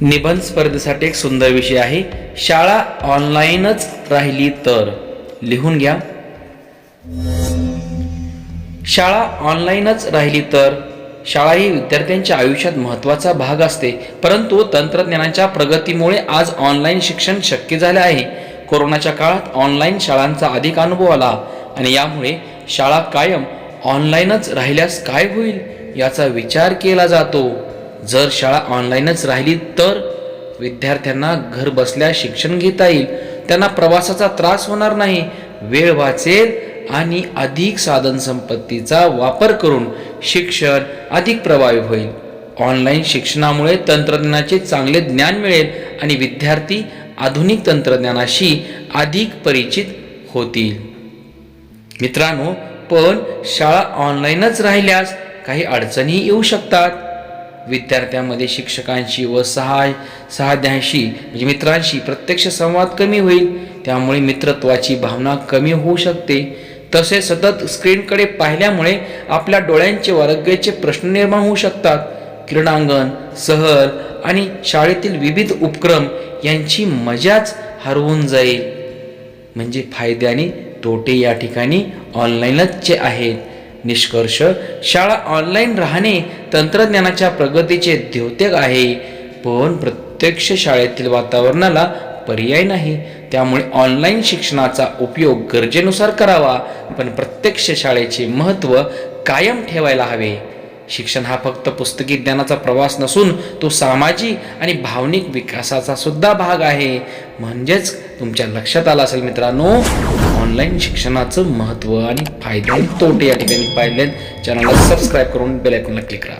निबंध स्पर्धेसाठी एक सुंदर विषय आहे. शाळा ऑनलाईनच राहिली तर. लिहून घ्या. शाळा ऑनलाईनच राहिली तर. शाळा ही विद्यार्थ्यांच्या आयुष्यात महत्त्वाचा भाग असते. परंतु तंत्रज्ञानाच्या प्रगतीमुळे आज ऑनलाईन शिक्षण शक्य झाले आहे. कोरोनाच्या काळात ऑनलाईन शाळांचा अधिक अनुभव आला आणि यामुळे शाळा कायम ऑनलाईनच राहिल्यास काय होईल याचा विचार केला जातो. जर शाळा ऑनलाईनच राहिली तर विद्यार्थ्यांना घर बसल्या शिक्षण घेता येईल. त्यांना प्रवासाचा त्रास होणार नाही. वेळ वाचेल आणि अधिक साधन संपत्तीचा वापर करून शिक्षण अधिक प्रभावी होईल. ऑनलाईन शिक्षणामुळे तंत्रज्ञानाचे चांगले ज्ञान मिळेल आणि विद्यार्थी आधुनिक तंत्रज्ञानाशी अधिक परिचित होतील. मित्रांनो पण शाळा ऑनलाईनच राहिल्यास काही अडचणी येऊ शकतात. विद्यार्थ्यांमध्ये शिक्षकांशी व सहाय सहाद्यांशी म्हणजे मित्रांशी प्रत्यक्ष संवाद कमी होईल. त्यामुळे मित्रत्वाची भावना कमी होऊ शकते. तसेच सतत स्क्रीनकडे पाहिल्यामुळे आपल्या डोळ्यांचे व आरोग्याचे प्रश्न निर्माण होऊ शकतात. क्रीडांगण सहल आणि शाळेतील विविध उपक्रम यांची मजाच हरवून जाईल. म्हणजे फायदे आणि तोटे या ठिकाणी ऑनलाईनच आहेत. निष्कर्ष शाळा ऑनलाईन राहणे तंत्रज्ञानाच्या प्रगतीचे द्योतक आहे. पण प्रत्यक्ष शाळेतील वातावरणाला पर्याय नाही. त्यामुळे ऑनलाईन शिक्षणाचा उपयोग गरजेनुसार करावा. पण प्रत्यक्ष शाळेचे महत्त्व कायम ठेवायला हवे. शिक्षण हा फक्त पुस्तकी ज्ञानाचा प्रवास नसून तो सामाजिक आणि भावनिक विकासाचा सुद्धा भाग आहे. म्हणजेच तुमच्या लक्षात आलं असेल मित्रांनो ऑनलाईन शिक्षणाचं महत्त्व आणि फायदे आणि तोटे या ठिकाणी पाहिले चॅनलला सबस्क्राईब करून बेलायकॉनला क्लिक करा.